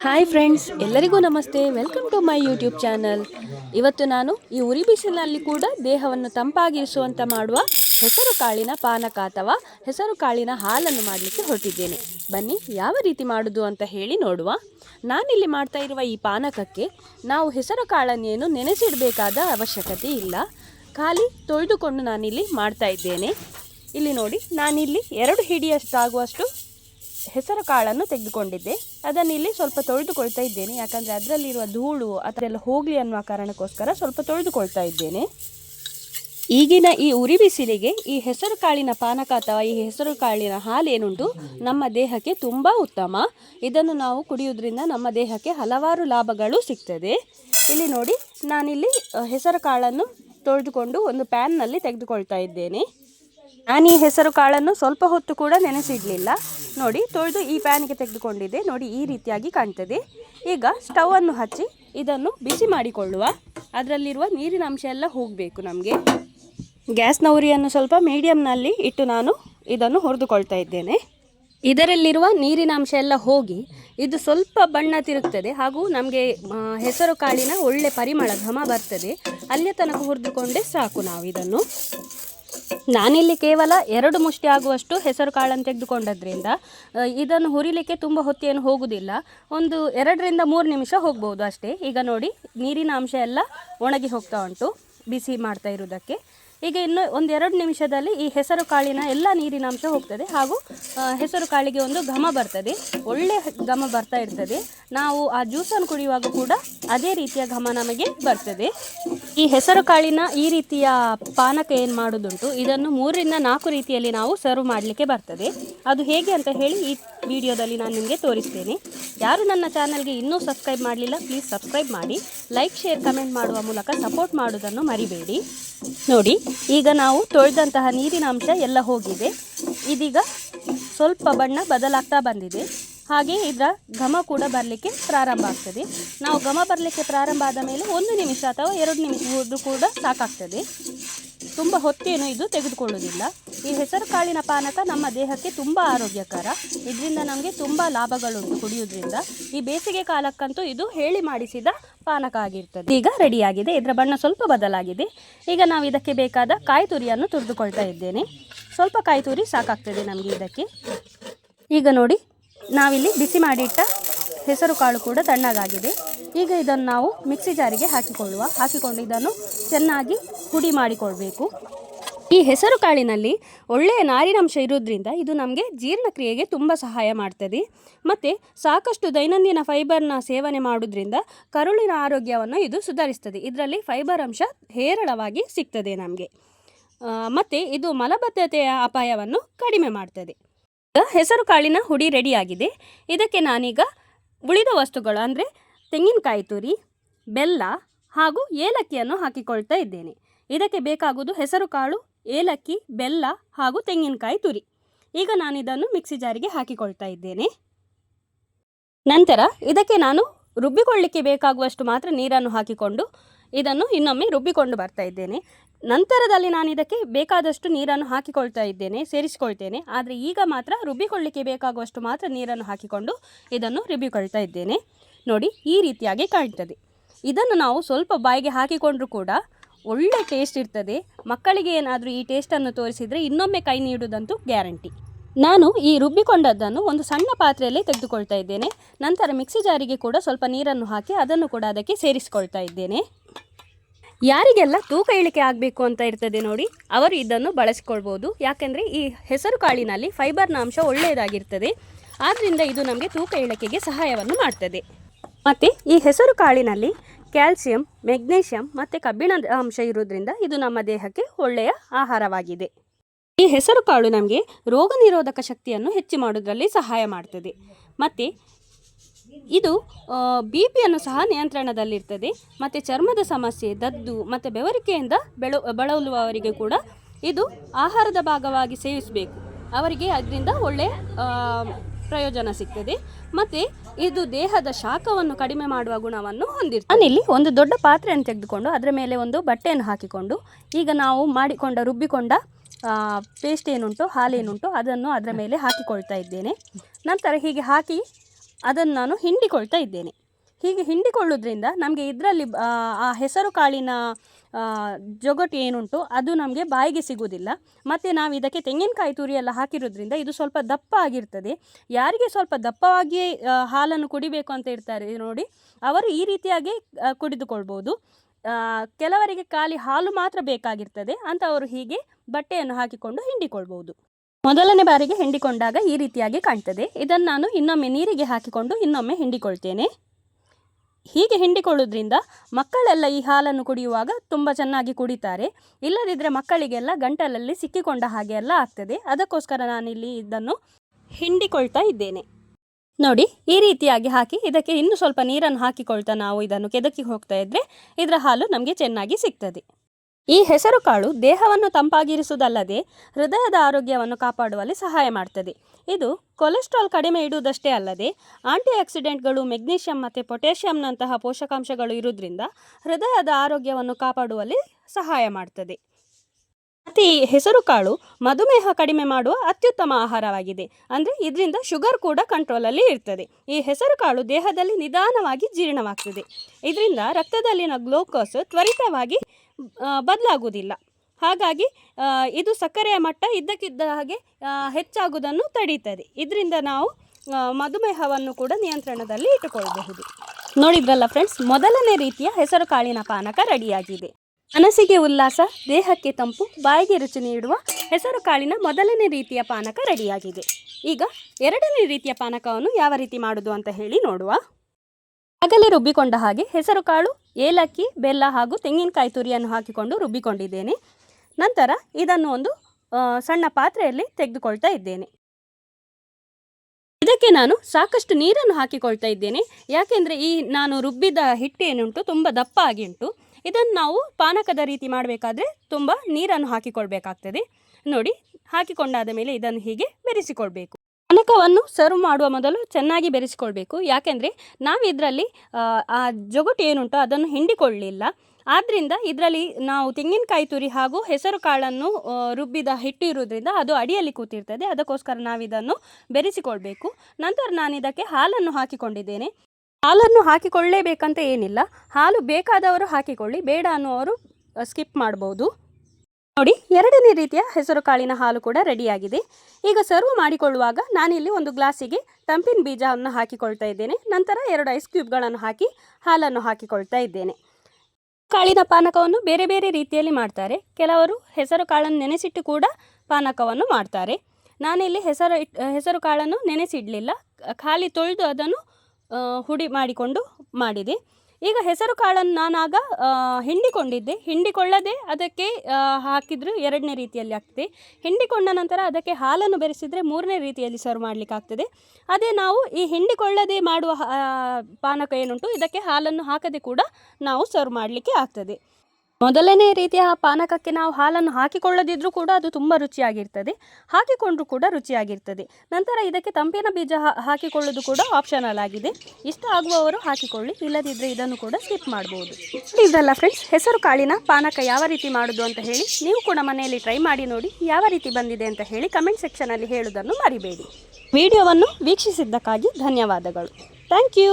Hi friends, ಎಲ್ಲರಿಗೂ ನಮಸ್ತೆ. Welcome to my YouTube channel ಇವತ್ತು ನಾನು ಈ ಉರಿ ಬಿಸಿಲಿನಲ್ಲಿ ಕೂಡ ದೇಹವನ್ನು ತಂಪಾಗಿರಿಸುವಂತ ಮಾಡುವ ಹೆಸರು ಕಾಳಿನ ಪಾನಕ ಅಥವಾ ಹೆಸರು ಕಾಳಿನ ಹಾಲನ್ನು ಮಾಡಲಿಕ್ಕೆ ಹೊರಟಿದ್ದೇನೆ. ಬನ್ನಿ, ಯಾವ ರೀತಿ ಮಾಡುದು ಅಂತ ಹೇಳಿ ನೋಡುವ. ನಾನಿಲ್ಲಿ ಮಾಡ್ತಾ ಇರುವ ಈ ಪಾನಕಕ್ಕೆ ನಾವು ಹೆಸರು ಕಾಳನ್ನೇನು ನೆನೆಸಿಡಬೇಕಾದ ಅವಶ್ಯಕತೆ ಇಲ್ಲ. ಖಾಲಿ ತೊಳೆದುಕೊಂಡು ನಾನಿಲ್ಲಿ ಮಾಡ್ತಾ ಇದ್ದೇನೆ. ಇಲ್ಲಿ ನೋಡಿ, ನಾನಿಲ್ಲಿ ಎರಡು ಹಿಡಿಯಷ್ಟಾಗುವಷ್ಟು ಹೆಸರು ಕಾಳನ್ನು ತೆಗೆದುಕೊಂಡಿದ್ದೆ. ಅದನ್ನು ಇಲ್ಲಿ ಸ್ವಲ್ಪ ತೊಳೆದುಕೊಳ್ತಾ ಇದ್ದೇನೆ. ಯಾಕಂದರೆ ಅದರಲ್ಲಿರುವ ಧೂಳು ಅದರೆಲ್ಲ ಹೋಗಲಿ ಅನ್ನುವ ಕಾರಣಕ್ಕೋಸ್ಕರ ಸ್ವಲ್ಪ ತೊಳೆದುಕೊಳ್ತಾ ಇದ್ದೇನೆ. ಈಗಿನ ಈ ಉರಿ ಬಿಸಿಲಿಗೆ ಈ ಹೆಸರು ಕಾಳಿನ ಪಾನಕ ಅಥವಾ ಈ ಹೆಸರು ಕಾಳಿನ ಹಾಲೇನುಂಟು ನಮ್ಮ ದೇಹಕ್ಕೆ ತುಂಬ ಉತ್ತಮ. ಇದನ್ನು ನಾವು ಕುಡಿಯೋದ್ರಿಂದ ನಮ್ಮ ದೇಹಕ್ಕೆ ಹಲವಾರು ಲಾಭಗಳು ಸಿಗ್ತದೆ. ಇಲ್ಲಿ ನೋಡಿ, ನಾನಿಲ್ಲಿ ಹೆಸರು ಕಾಳನ್ನು ತೊಳೆದುಕೊಂಡು ಒಂದು ಪ್ಯಾನ್ನಲ್ಲಿ ತೆಗೆದುಕೊಳ್ತಾ ಇದ್ದೇನೆ. ನಾನು ಈ ಹೆಸರು ಕಾಳನ್ನು ಸ್ವಲ್ಪ ಹೊತ್ತು ಕೂಡ ನೆನೆಸಿಡಲಿಲ್ಲ. ನೋಡಿ, ತೊಳೆದು ಈ ಪ್ಯಾನ್ಗೆ ತೆಗೆದುಕೊಂಡಿದ್ದೆ. ನೋಡಿ, ಈ ರೀತಿಯಾಗಿ ಕಾಣ್ತದೆ. ಈಗ ಸ್ಟವ್ ಅನ್ನು ಹಚ್ಚಿ ಇದನ್ನು ಬಿಸಿ ಮಾಡಿಕೊಳ್ಳುವ. ಅದರಲ್ಲಿರುವ ನೀರಿನ ಅಂಶ ಎಲ್ಲ ಹೋಗಬೇಕು ನಮಗೆ. ಗ್ಯಾಸ್ನ ಉರಿಯನ್ನು ಸ್ವಲ್ಪ ಮೀಡಿಯಂನಲ್ಲಿ ಇಟ್ಟು ನಾನು ಇದನ್ನು ಹುರಿದುಕೊಳ್ತಾ ಇದ್ದೇನೆ. ಇದರಲ್ಲಿರುವ ನೀರಿನ ಅಂಶ ಎಲ್ಲ ಹೋಗಿ ಇದು ಸ್ವಲ್ಪ ಬಣ್ಣ ತಿರುಗ್ತದೆ. ಹಾಗೂ ನಮಗೆ ಹೆಸರು ಕಾಳಿನ ಒಳ್ಳೆ ಪರಿಮಳ ಘಮ ಬರ್ತದೆ. ಅಲ್ಲಿಯ ತನಕ ಹುರಿದುಕೊಂಡೇ ಸಾಕು ನಾವು ಇದನ್ನು. ನಾನಿಲ್ಲಿ ಕೇವಲ ಎರಡು ಮುಷ್ಟಿ ಆಗುವಷ್ಟು ಹೆಸರು ಕಾಳನ್ನು ತೆಗೆದುಕೊಂಡದ್ರಿಂದ ಇದನ್ನು ಹುರಿಲಿಕ್ಕೆ ತುಂಬ ಹೊತ್ತೇನು ಹೋಗುವುದಿಲ್ಲ ಒಂದು ಎರಡರಿಂದ ಮೂರು ನಿಮಿಷ ಹೋಗ್ಬೋದು ಅಷ್ಟೇ. ಈಗ ನೋಡಿ, ನೀರಿನ ಅಂಶ ಎಲ್ಲ ಒಣಗಿ ಹೋಗ್ತಾ ಉಂಟು, ಬಿಸಿ ಮಾಡ್ತಾ ಇರುವುದಕ್ಕೆ. ಈಗ ಇನ್ನು ಒಂದೆರಡು ನಿಮಿಷದಲ್ಲಿ ಈ ಹೆಸರು ಕಾಳಿನ ಎಲ್ಲ ನೀರಿನ ಅಂಶ ಹೋಗ್ತದೆ ಹಾಗೂ ಹೆಸರು ಕಾಳಿಗೆ ಒಂದು ಘಮ ಬರ್ತದೆ. ಒಳ್ಳೆ ಘಮ ಬರ್ತಾ ಇರ್ತದೆ. ನಾವು ಆ ಜ್ಯೂಸನ್ನು ಕುಡಿಯುವಾಗ ಕೂಡ ಅದೇ ರೀತಿಯ ಘಮ ನಮಗೆ ಬರ್ತದೆ. ಈ ಹೆಸರು ಕಾಳಿನ ಈ ರೀತಿಯ ಪಾನಕ ಏನು ಮಾಡೋದುಂಟು, ಇದನ್ನು ಮೂರರಿಂದ ನಾಲ್ಕು ರೀತಿಯಲ್ಲಿ ನಾವು ಸರ್ವ್ ಮಾಡಲಿಕ್ಕೆ ಬರ್ತದೆ. ಅದು ಹೇಗೆ ಅಂತ ಹೇಳಿ ಈ ವಿಡಿಯೋದಲ್ಲಿ ನಾನು ನಿಮಗೆ ತೋರಿಸ್ತೇನೆ. ಯಾರು ನನ್ನ ಚಾನಲ್ಗೆ ಇನ್ನೂ ಸಬ್ಸ್ಕ್ರೈಬ್ ಮಾಡಲಿಲ್ಲ ಪ್ಲೀಸ್ ಸಬ್ಸ್ಕ್ರೈಬ್ ಮಾಡಿ. ಲೈಕ್ ಶೇರ್ ಕಮೆಂಟ್ ಮಾಡುವ ಮೂಲಕ ಸಪೋರ್ಟ್ ಮಾಡೋದನ್ನು ಮರಿಬೇಡಿ. ನೋಡಿ, ಈಗ ನಾವು ತೊಳೆದಂತಹ ನೀರಿನ ಅಂಶ ಎಲ್ಲ ಹೋಗಿದೆ. ಇದೀಗ ಸ್ವಲ್ಪ ಬಣ್ಣ ಬದಲಾಗ್ತಾ ಬಂದಿದೆ. ಹಾಗೆ ಇದರ ಘಮ ಕೂಡ ಬರಲಿಕ್ಕೆ ಪ್ರಾರಂಭ ಆಗ್ತದೆ. ನಾವು ಘಮ ಬರಲಿಕ್ಕೆ ಪ್ರಾರಂಭ ಆದ ಮೇಲೆ ಒಂದು ನಿಮಿಷ ಅಥವಾ ಎರಡು ನಿಮಿಷ ಹೋದರೂ ಕೂಡ ಸಾಕಾಗ್ತದೆ. ತುಂಬ ಹೊತ್ತೇನು ಇದು ತೆಗೆದುಕೊಳ್ಳುವುದಿಲ್ಲ. ಈ ಹೆಸರು ಕಾಳಿನ ಪಾನಕ ನಮ್ಮ ದೇಹಕ್ಕೆ ತುಂಬ ಆರೋಗ್ಯಕರ. ಇದರಿಂದ ನಮಗೆ ತುಂಬ ಲಾಭಗಳುಂಟು ಕುಡಿಯೋದ್ರಿಂದ ಈ ಬೇಸಿಗೆ ಕಾಲಕ್ಕಂತೂ ಇದು ಹೇಳಿ ಮಾಡಿಸಿದ ಪಾನಕ ಆಗಿರ್ತದೆ. ಈಗ ರೆಡಿಯಾಗಿದೆ. ಇದರ ಬಣ್ಣ ಸ್ವಲ್ಪ ಬದಲಾಗಿದೆ. ಈಗ ನಾವು ಇದಕ್ಕೆ ಬೇಕಾದ ಕಾಯಿ ತುರಿಯನ್ನು ತುರಿದುಕೊಳ್ತಾ ಇದ್ದೇನೆ. ಸ್ವಲ್ಪ ಕಾಯಿ ತುರಿ ಸಾಕಾಗ್ತದೆ ನಮಗೆ ಇದಕ್ಕೆ. ಈಗ ನೋಡಿ, ನಾವಿಲ್ಲಿ ಬಿಸಿ ಮಾಡಿಟ್ಟ ಹೆಸರು ಕಾಳು ಕೂಡ ತಣ್ಣಗಾಗಿದೆ. ಈಗ ಇದನ್ನು ನಾವು ಮಿಕ್ಸಿ ಜಾರಿಗೆ ಹಾಕಿಕೊಳ್ಳುವ, ಹಾಕಿಕೊಂಡು ಇದನ್ನು ಚೆನ್ನಾಗಿ ಪುಡಿ ಮಾಡಿಕೊಳ್ಬೇಕು. ಈ ಹೆಸರು ಕಾಳಿನಲ್ಲಿ ಒಳ್ಳೆಯ ನಾರಿನಂಶ ಇರೋದ್ರಿಂದ ಇದು ನಮಗೆ ಜೀರ್ಣಕ್ರಿಯೆಗೆ ತುಂಬ ಸಹಾಯ ಮಾಡ್ತದೆ. ಮತ್ತು ಸಾಕಷ್ಟು ದೈನಂದಿನ ಫೈಬರ್ನ ಸೇವನೆ ಮಾಡೋದ್ರಿಂದ ಕರುಳಿನ ಆರೋಗ್ಯವನ್ನು ಇದು ಸುಧಾರಿಸ್ತದೆ. ಇದರಲ್ಲಿ ಫೈಬರ್ ಅಂಶ ಹೇರಳವಾಗಿ ಸಿಗ್ತದೆ ನಮಗೆ. ಮತ್ತು ಇದು ಮಲಬದ್ಧತೆಯ ಅಪಾಯವನ್ನು ಕಡಿಮೆ ಮಾಡ್ತದೆ. ಈಗ ಹೆಸರು ಕಾಳಿನ ಹುಡಿ ರೆಡಿಯಾಗಿದೆ. ಇದಕ್ಕೆ ನಾನೀಗ ಉಳಿದ ವಸ್ತುಗಳು ಅಂದರೆ ತೆಂಗಿನಕಾಯಿ ತುರಿ, ಬೆಲ್ಲ ಹಾಗೂ ಏಲಕ್ಕಿಯನ್ನು ಹಾಕಿಕೊಳ್ತಾ ಇದ್ದೇನೆ. ಇದಕ್ಕೆ ಬೇಕಾಗುವುದು ಹೆಸರುಕಾಳು ಏಲಕ್ಕಿ, ಬೆಲ್ಲ ಹಾಗೂ ತೆಂಗಿನಕಾಯಿ ತುರಿ. ಈಗ ನಾನು ಇದನ್ನು ಮಿಕ್ಸಿ ಜಾರಿಗೆ ಹಾಕಿಕೊಳ್ತಾ ಇದ್ದೇನೆ. ನಂತರ ಇದಕ್ಕೆ ನಾನು ರುಬ್ಬಿಕೊಳ್ಳಿಕ್ಕೆ ಬೇಕಾಗುವಷ್ಟು ಮಾತ್ರ ನೀರನ್ನು ಹಾಕಿಕೊಂಡು ಇದನ್ನು ಇನ್ನೊಮ್ಮೆ ರುಬ್ಬಿಕೊಂಡು ಬರ್ತಾ ಇದ್ದೇನೆ. ನಂತರದಲ್ಲಿ ನಾನು ಇದಕ್ಕೆ ಬೇಕಾದಷ್ಟು ನೀರನ್ನು ಹಾಕಿಕೊಳ್ತಾ ಇದ್ದೇನೆ, ಸೇರಿಸಿಕೊಳ್ತೇನೆ. ಆದರೆ ಈಗ ಮಾತ್ರ ರುಬ್ಬಿಕೊಳ್ಳಿಕ್ಕೆ ಬೇಕಾಗುವಷ್ಟು ಮಾತ್ರ ನೀರನ್ನು ಹಾಕಿಕೊಂಡು ಇದನ್ನು ರುಬ್ಬಿಕೊಳ್ತಾ ಇದ್ದೇನೆ. ನೋಡಿ ಈ ರೀತಿಯಾಗಿ ಕಾಣ್ತದೆ. ಇದನ್ನು ನಾವು ಸ್ವಲ್ಪ ಬಾಯಿಗೆ ಹಾಕಿಕೊಂಡ್ರೂ ಕೂಡ ಒಳ್ಳೆ ಟೇಸ್ಟ್ ಇರ್ತದೆ. ಮಕ್ಕಳಿಗೆ ಏನಾದರೂ ಈ ಟೇಸ್ಟನ್ನು ತೋರಿಸಿದರೆ ಇನ್ನೊಮ್ಮೆ ಕೈ ನೀಡುವುದಂತೂ ಗ್ಯಾರಂಟಿ. ನಾನು ಈ ರುಬ್ಬಿಕೊಂಡದ್ದನ್ನು ಒಂದು ಸಣ್ಣ ಪಾತ್ರೆಯಲ್ಲಿ ತೆಗೆದುಕೊಳ್ತಾ ಇದ್ದೇನೆ. ನಂತರ ಮಿಕ್ಸಿ ಜಾರಿಗೆ ಕೂಡ ಸ್ವಲ್ಪ ನೀರನ್ನು ಹಾಕಿ ಅದನ್ನು ಕೂಡ ಅದಕ್ಕೆ ಸೇರಿಸಿಕೊಳ್ತಾ ಇದ್ದೇನೆ. ಯಾರಿಗೆಲ್ಲ ತೂಕ ಇಳಿಕೆ ಆಗಬೇಕು ಅಂತ ಇರ್ತದೆ ನೋಡಿ, ಅವರು ಇದನ್ನು ಬಳಸಿಕೊಳ್ಬೋದು. ಯಾಕೆಂದರೆ ಈ ಹೆಸರು ಕಾಳಿನಲ್ಲಿ ಫೈಬರ್ನ ಅಂಶ ಒಳ್ಳೆಯದಾಗಿರ್ತದೆ. ಆದ್ದರಿಂದ ಇದು ನಮಗೆ ತೂಕ ಇಳಿಕೆಗೆ ಸಹಾಯವನ್ನು ಮಾಡ್ತದೆ. ಮತ್ತು ಈ ಹೆಸರು ಕಾಳಿನಲ್ಲಿ ಕ್ಯಾಲ್ಸಿಯಂ, ಮೆಗ್ನೀಷಿಯಂ ಮತ್ತು ಕಬ್ಬಿಣದ ಅಂಶ ಇರೋದ್ರಿಂದ ಇದು ನಮ್ಮ ದೇಹಕ್ಕೆ ಒಳ್ಳೆಯ ಆಹಾರವಾಗಿದೆ. ಈ ಹೆಸರು ಕಾಳು ನಮಗೆ ರೋಗ ನಿರೋಧಕ ಶಕ್ತಿಯನ್ನು ಹೆಚ್ಚು ಮಾಡೋದರಲ್ಲಿ ಸಹಾಯ ಮಾಡ್ತದೆ. ಮತ್ತು ಇದು ಬಿ ಪಿಯನ್ನು ಸಹ ನಿಯಂತ್ರಣದಲ್ಲಿರ್ತದೆ. ಮತ್ತು ಚರ್ಮದ ಸಮಸ್ಯೆ, ದದ್ದು ಮತ್ತು ಬೆವರಿಕೆಯಿಂದ ಬೆಳು, ಬಳಲುವವರಿಗೆ ಕೂಡ ಇದು ಆಹಾರದ ಭಾಗವಾಗಿ ಸೇವಿಸಬೇಕು. ಅವರಿಗೆ ಅದರಿಂದ ಒಳ್ಳೆಯ ಪ್ರಯೋಜನ ಸಿಗ್ತದೆ. ಮತ್ತು ಇದು ದೇಹದ ಶಾಖವನ್ನು ಕಡಿಮೆ ಮಾಡುವ ಗುಣವನ್ನು ಹೊಂದಿರ್ತದೆ. ನಾನಿಲ್ಲಿ ಒಂದು ದೊಡ್ಡ ಪಾತ್ರೆಯನ್ನು ತೆಗೆದುಕೊಂಡು ಅದರ ಮೇಲೆ ಒಂದು ಬಟ್ಟೆಯನ್ನು ಹಾಕಿಕೊಂಡು, ಈಗ ನಾವು ಮಾಡಿಕೊಂಡ, ರುಬ್ಬಿಕೊಂಡ ಪೇಸ್ಟ್ ಏನುಂಟು ಹಾಲೇನುಂಟು ಅದನ್ನು ಅದರ ಮೇಲೆ ಹಾಕಿಕೊಳ್ತಾ ಇದ್ದೇನೆ. ನಂತರ ಹೀಗೆ ಹಾಕಿ ಅದನ್ನು ನಾನು ಹಿಂಡಿಕೊಳ್ತಾ ಇದ್ದೇನೆ. ಹೀಗೆ ಹಿಂಡಿಕೊಳ್ಳೋದ್ರಿಂದ ನಮಗೆ ಇದರಲ್ಲಿ, ಆ ಹೆಸರು ಕಾಳಿನ ಜೊಗಟು ಏನುಂಟು ಅದು ನಮಗೆ ಬಾಯಿಗೆ ಸಿಗುವುದಿಲ್ಲ ಮತ್ತು ನಾವು ಇದಕ್ಕೆ ತೆಂಗಿನಕಾಯಿ ತುರಿ ಎಲ್ಲ ಹಾಕಿರೋದ್ರಿಂದ ಇದು ಸ್ವಲ್ಪ ದಪ್ಪ ಆಗಿರ್ತದೆ. ಯಾರಿಗೆ ಸ್ವಲ್ಪ ದಪ್ಪವಾಗಿ ಹಾಲನ್ನು ಕುಡಿಬೇಕು ಅಂತ ಇರ್ತಾರೆ ನೋಡಿ, ಅವರು ಈ ರೀತಿಯಾಗಿ ಕುಡಿದುಕೊಳ್ಬೋದು. ಕೆಲವರಿಗೆ ಖಾಲಿ ಹಾಲು ಮಾತ್ರ ಬೇಕಾಗಿರ್ತದೆ ಅಂತ ಅವರು ಹೀಗೆ ಬಟ್ಟೆಯನ್ನು ಹಾಕಿಕೊಂಡು ಹಿಂಡಿಕೊಳ್ಬೋದು. ಮೊದಲನೇ ಬಾರಿಗೆ ಹಿಂಡಿಕೊಂಡಾಗ ಈ ರೀತಿಯಾಗಿ ಕಾಣ್ತದೆ. ಇದನ್ನು ನಾನು ಇನ್ನೊಮ್ಮೆ ನೀರಿಗೆ ಹಾಕಿಕೊಂಡು ಇನ್ನೊಮ್ಮೆ ಹಿಂಡಿಕೊಳ್ತೇನೆ. ಹೀಗೆ ಹಿಂಡಿಕೊಳ್ಳೋದ್ರಿಂದ ಮಕ್ಕಳೆಲ್ಲ ಈ ಹಾಲನ್ನು ಕುಡಿಯುವಾಗ ತುಂಬ ಚೆನ್ನಾಗಿ ಕುಡಿತಾರೆ. ಇಲ್ಲದಿದ್ದರೆ ಮಕ್ಕಳಿಗೆಲ್ಲ ಗಂಟಲಲ್ಲಿ ಸಿಕ್ಕಿಕೊಂಡ ಹಾಗೆ ಎಲ್ಲ ಆಗ್ತದೆ. ಅದಕ್ಕೋಸ್ಕರ ನಾನಿಲ್ಲಿ ಇದನ್ನು ಹಿಂಡಿಕೊಳ್ತಾ ಇದ್ದೇನೆ. ನೋಡಿ, ಈ ರೀತಿಯಾಗಿ ಹಾಕಿ ಇದಕ್ಕೆ ಇನ್ನೂ ಸ್ವಲ್ಪ ನೀರನ್ನು ಹಾಕಿಕೊಳ್ತಾ ನಾವು ಇದನ್ನು ಕೆದಕಿ ಹೋಗ್ತಾ ಇದ್ದರೆ ಇದರ ಹಾಲು ನಮಗೆ ಚೆನ್ನಾಗಿ ಸಿಗ್ತದೆ. ಈ ಹೆಸರು ಕಾಳು ದೇಹವನ್ನು ತಂಪಾಗಿರಿಸುವುದಲ್ಲದೆ ಹೃದಯದ ಆರೋಗ್ಯವನ್ನು ಕಾಪಾಡುವಲ್ಲಿ ಸಹಾಯ ಮಾಡ್ತದೆ. ಇದು ಕೊಲೆಸ್ಟ್ರಾಲ್ ಕಡಿಮೆ ಇಡುವುದಷ್ಟೇ ಅಲ್ಲದೆ ಆಂಟಿ ಆಕ್ಸಿಡೆಂಟ್ಗಳು ಮೆಗ್ನೀಷಿಯಂ ಮತ್ತು ಪೊಟ್ಯಾಷಿಯಂನಂತಹ ಪೋಷಕಾಂಶಗಳು ಇರುವುದರಿಂದ ಹೃದಯದ ಆರೋಗ್ಯವನ್ನು ಕಾಪಾಡುವಲ್ಲಿ ಸಹಾಯ ಮಾಡ್ತದೆ. ಈ ಹೆಸರುಕಾಳು ಮಧುಮೇಹ ಕಡಿಮೆ ಮಾಡುವ ಅತ್ಯುತ್ತಮ ಆಹಾರವಾಗಿದೆ. ಅಂದರೆ ಇದರಿಂದ ಶುಗರ್ ಕೂಡ ಕಂಟ್ರೋಲಲ್ಲಿ ಇರ್ತದೆ. ಈ ಹೆಸರುಕಾಳು ದೇಹದಲ್ಲಿ ನಿಧಾನವಾಗಿ ಜೀರ್ಣವಾಗ್ತದೆ. ಇದರಿಂದ ರಕ್ತದಲ್ಲಿನ ಗ್ಲೂಕೋಸ್ ತ್ವರಿತವಾಗಿ ಬದಲಾಗುವುದಿಲ್ಲ. ಹಾಗಾಗಿ ಇದು ಸಕ್ಕರೆಯ ಮಟ್ಟ ಇದ್ದಕ್ಕಿದ್ದ ಹಾಗೆ ಹೆಚ್ಚಾಗುವುದನ್ನು ತಡೀತದೆ. ಇದರಿಂದ ನಾವು ಮಧುಮೇಹವನ್ನು ಕೂಡ ನಿಯಂತ್ರಣದಲ್ಲಿ ಇಟ್ಟುಕೊಳ್ಳಬಹುದು. ನೋಡಿದ್ರಲ್ಲ ಫ್ರೆಂಡ್ಸ್ ಮೊದಲನೇ ರೀತಿಯ ಹೆಸರು ಕಾಳಿನ ಪಾನಕ ರೆಡಿಯಾಗಿದೆ. ಮನಸ್ಸಿಗೆ ಉಲ್ಲಾಸ, ದೇಹಕ್ಕೆ ತಂಪು, ಬಾಯಿಗೆ ರುಚಿ ನೀಡುವ ಹೆಸರು ಕಾಳಿನ ಮೊದಲನೇ ರೀತಿಯ ಪಾನಕ ರೆಡಿಯಾಗಿದೆ. ಈಗ ಎರಡನೇ ರೀತಿಯ ಪಾನಕವನ್ನು ಯಾವ ರೀತಿ ಮಾಡುವುದು ಅಂತ ಹೇಳಿ ನೋಡುವ. ಆಗಲೇ ರುಬ್ಬಿಕೊಂಡ ಹಾಗೆ ಹೆಸರು ಕಾಳು ಏಲಕ್ಕಿ, ಬೆಲ್ಲ ಹಾಗೂ ತೆಂಗಿನಕಾಯಿ ತುರಿಯನ್ನು ಹಾಕಿಕೊಂಡು ರುಬ್ಬಿಕೊಂಡಿದ್ದೇನೆ. ನಂತರ ಇದನ್ನು ಒಂದು ಸಣ್ಣ ಪಾತ್ರೆಯಲ್ಲಿ ತೆಗೆದುಕೊಳ್ತಾ ಇದ್ದೇನೆ. ಇದಕ್ಕೆ ನಾನು ಸಾಕಷ್ಟು ನೀರನ್ನು ಹಾಕಿಕೊಳ್ತಾ ಇದ್ದೇನೆ. ಯಾಕೆಂದರೆ ಈ ನಾನು ರುಬ್ಬಿದ ಹಿಟ್ಟು ಏನುಂಟು ತುಂಬ ದಪ್ಪ ಆಗಿ ಉಂಟು. ಇದನ್ನು ನಾವು ಪಾನಕದ ರೀತಿ ಮಾಡಬೇಕಾದ್ರೆ ತುಂಬ ನೀರನ್ನು ಹಾಕಿಕೊಳ್ಬೇಕಾಗ್ತದೆ. ನೋಡಿ, ಹಾಕಿಕೊಂಡಾದ ಮೇಲೆ ಇದನ್ನು ಹೀಗೆ ಬೆರೆಸಿಕೊಳ್ಬೇಕು. ಪಾನಕವನ್ನು ಸರ್ವ್ ಮಾಡುವ ಮೊದಲು ಚೆನ್ನಾಗಿ ಬೆರೆಸಿಕೊಳ್ಬೇಕು. ಯಾಕೆಂದರೆ ನಾವು ಇದರಲ್ಲಿ ಆ ಜೊಗಟು ಏನುಂಟು ಅದನ್ನು ಹಿಂಡಿಕೊಳ್ಳಲಿಲ್ಲ ಆದ್ದರಿಂದ ಇದರಲ್ಲಿ ನಾವು ತೆಂಗಿನಕಾಯಿ ತುರಿ ಹಾಗೂ ಹೆಸರು ಕಾಳನ್ನು ರುಬ್ಬಿದ ಹಿಟ್ಟು ಇರುವುದರಿಂದ ಅದು ಅಡಿಯಲ್ಲಿ ಕೂತಿರ್ತದೆ. ಅದಕ್ಕೋಸ್ಕರ ನಾವಿದನ್ನು ಬೆರೆಸಿಕೊಳ್ಬೇಕು. ನಂತರ ನಾನು ಇದಕ್ಕೆ ಹಾಲನ್ನು ಹಾಕಿಕೊಂಡಿದ್ದೇನೆ. ಹಾಲನ್ನು ಹಾಕಿಕೊಳ್ಳೇಬೇಕಂತ ಏನಿಲ್ಲ. ಹಾಲು ಬೇಕಾದವರು ಹಾಕಿಕೊಳ್ಳಿ, ಬೇಡ ಅನ್ನುವರು ಸ್ಕಿಪ್ ಮಾಡ್ಬೋದು. ನೋಡಿ, ಎರಡನೇ ರೀತಿಯ ಹೆಸರು ಕಾಳಿನ ಹಾಲು ಕೂಡ ರೆಡಿಯಾಗಿದೆ. ಈಗ ಸರ್ವ್ ಮಾಡಿಕೊಳ್ಳುವಾಗ ನಾನಿಲ್ಲಿ ಒಂದು ಗ್ಲಾಸಿಗೆ ತಂಪಿನ ಬೀಜವನ್ನು ಹಾಕಿಕೊಳ್ತಾ ಇದ್ದೇನೆ. ನಂತರ ಎರಡು ಐಸ್ ಕ್ಯೂಬ್ಗಳನ್ನು ಹಾಕಿ ಹಾಲನ್ನು ಹಾಕಿಕೊಳ್ತಾ ಇದ್ದೇನೆ. ಕಾಳಿನ ಪಾನಕವನ್ನು ಬೇರೆ ಬೇರೆ ರೀತಿಯಲ್ಲಿ ಮಾಡ್ತಾರೆ. ಕೆಲವರು ಹೆಸರು ಕಾಳನ್ನು ನೆನೆಸಿಟ್ಟು ಕೂಡ ಪಾನಕವನ್ನು ಮಾಡ್ತಾರೆ. ನಾನಿಲ್ಲಿ ಹೆಸರು ಇಟ್, ಹೆಸರು ಕಾಳನ್ನು ನೆನೆಸಿಡಲಿಲ್ಲ. ಖಾಲಿ ತೊಳೆದು ಅದನ್ನು ಹುಡಿ ಮಾಡಿಕೊಂಡು ಮಾಡಿದೆ. ಈಗ ಹೆಸರು ಕಾಳನ್ನು ನಾನಾಗ ಹಿಂಡಿಕೊಂಡಿದ್ದೆ. ಹಿಂಡಿಕೊಳ್ಳದೆ ಅದಕ್ಕೆ ಹಾಕಿದ್ರು ಎರಡನೇ ರೀತಿಯಲ್ಲಿ ಆಗ್ತದೆ. ಹಿಂಡಿಕೊಂಡ ನಂತರ ಅದಕ್ಕೆ ಹಾಲನ್ನು ಬೆರೆಸಿದರೆ ಮೂರನೇ ರೀತಿಯಲ್ಲಿ ಸರ್ವ್ ಮಾಡಲಿಕ್ಕೆ ಆಗ್ತದೆ. ಅದೇ ನಾವು ಈ ಹಿಂಡಿಕೊಳ್ಳದೆ ಮಾಡುವ ಪಾನಕ ಏನುಂಟು, ಇದಕ್ಕೆ ಹಾಲನ್ನು ಹಾಕದೆ ಕೂಡ ನಾವು ಸರ್ವ್ ಮಾಡಲಿಕ್ಕೆ ಆಗ್ತದೆ. ಮೊದಲನೇ ರೀತಿಯ ಪಾನಕಕ್ಕೆ ನಾವು ಹಾಲನ್ನು ಹಾಕಿಕೊಳ್ಳದಿದ್ರೂ ಕೂಡ ಅದು ತುಂಬ ರುಚಿಯಾಗಿರ್ತದೆ. ಹಾಕಿಕೊಂಡ್ರೂ ಕೂಡ ರುಚಿಯಾಗಿರ್ತದೆ. ನಂತರ ಇದಕ್ಕೆ ತಂಪಿನ ಬೀಜ ಹಾಕಿಕೊಳ್ಳೋದು ಕೂಡ ಆಪ್ಷನಲ್ ಆಗಿದೆ. ಇಷ್ಟ ಆಗುವವರು ಹಾಕಿಕೊಳ್ಳಿ ಇಲ್ಲದಿದ್ದರೆ ಇದನ್ನು ಕೂಡ ಸ್ಕಿಪ್ ಮಾಡ್ಬೋದು. ಇದಲ್ಲ ಫ್ರೆಂಡ್ಸ್ ಹೆಸರು ಕಾಳಿನ ಪಾನಕ ಯಾವ ರೀತಿ ಮಾಡೋದು ಅಂತ ಹೇಳಿ ನೀವು ಕೂಡ ಮನೆಯಲ್ಲಿ ಟ್ರೈ ಮಾಡಿ ನೋಡಿ ಯಾವ ರೀತಿ ಬಂದಿದೆ ಅಂತ ಹೇಳಿ ಕಮೆಂಟ್ ಸೆಕ್ಷನಲ್ಲಿ ಹೇಳುವುದನ್ನು ಮರಿಬೇಡಿ. ವಿಡಿಯೋವನ್ನು ವೀಕ್ಷಿಸಿದ್ದಕ್ಕಾಗಿ ಧನ್ಯವಾದಗಳು. Thank you